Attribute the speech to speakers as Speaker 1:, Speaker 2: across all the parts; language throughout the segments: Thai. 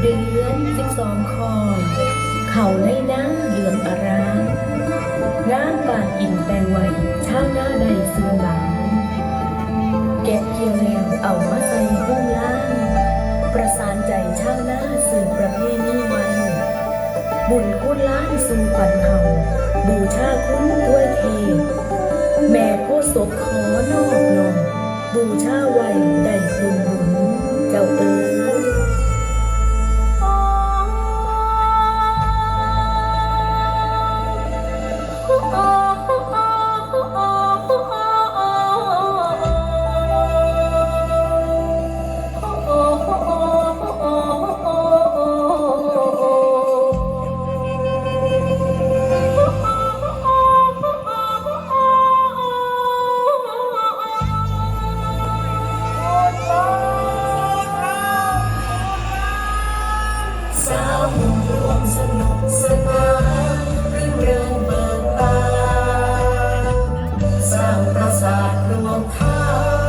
Speaker 1: เดือนสิบสองคอนเขาในน้ำเหลืองอารามน้ำป่าอินแปลงไว้ชาวนาใดสูงห สืบประเพณีไว้ บุญคุณล้านสู่ขวัญเฮาบูชาคุณด้วยเทแม่ผู้ศกขอนอบน้อมบูชาไว้ได้คืนบุญเจ้าเอ๋ย
Speaker 2: Oh.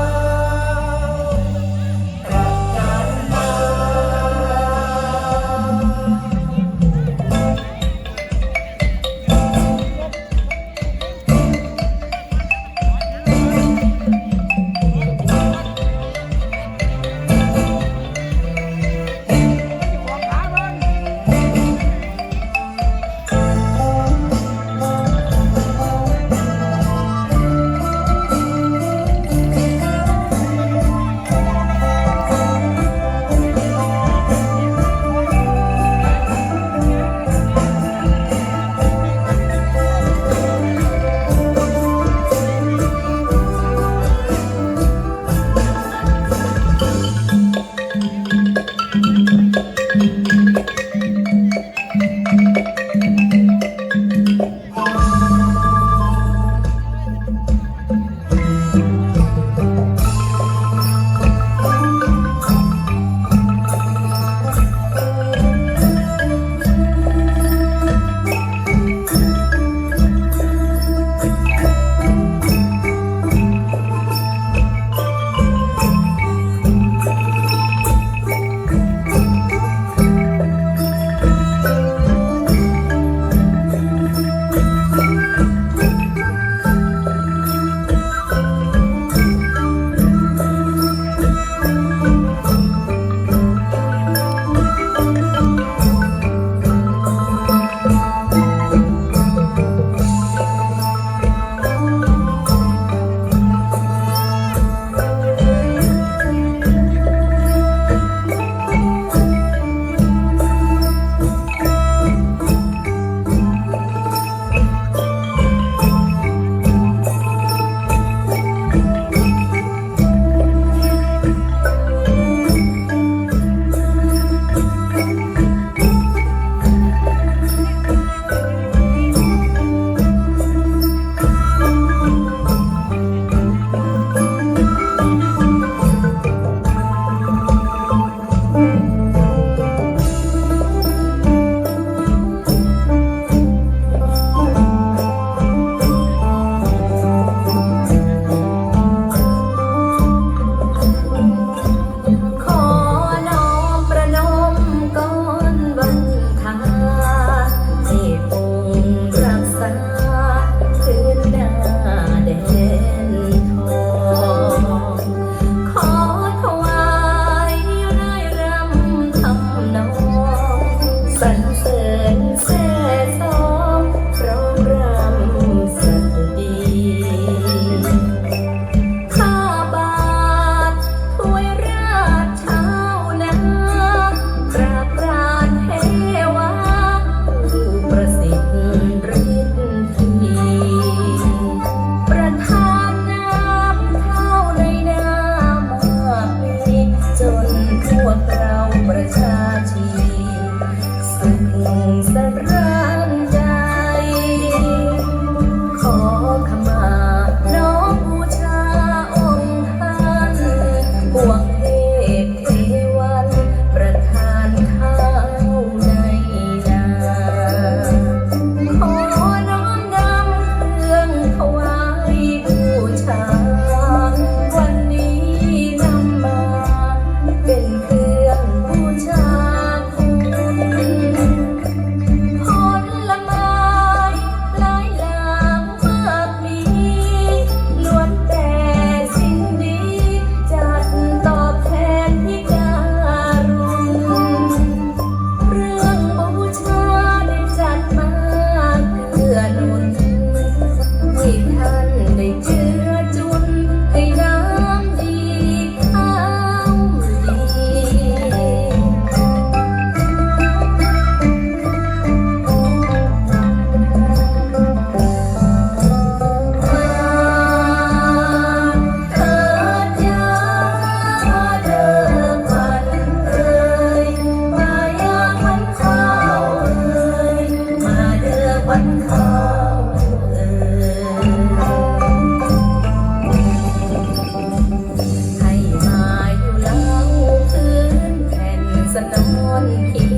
Speaker 2: yeah.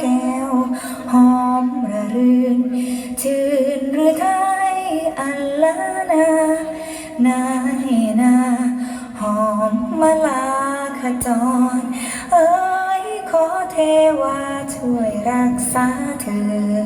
Speaker 2: แก้ว หอมระรื่นชื่นหรือไทยอันละนานาเฮนาหอมมาลาขจร เอ้ยขอเทวาช่วยรักษาเธอ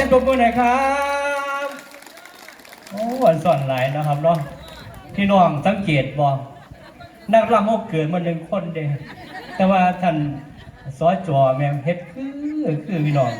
Speaker 3: สียงปรบมือหน่อยครับ โอ้วันสอนหลายนะครับเนาะพี่น้องสังเกตบ่นักรำโมเกิดมาหนึ่งคนเด้แต่ว่าท่านสอจอแม่งเฮ็ดคือคือพี่น้อง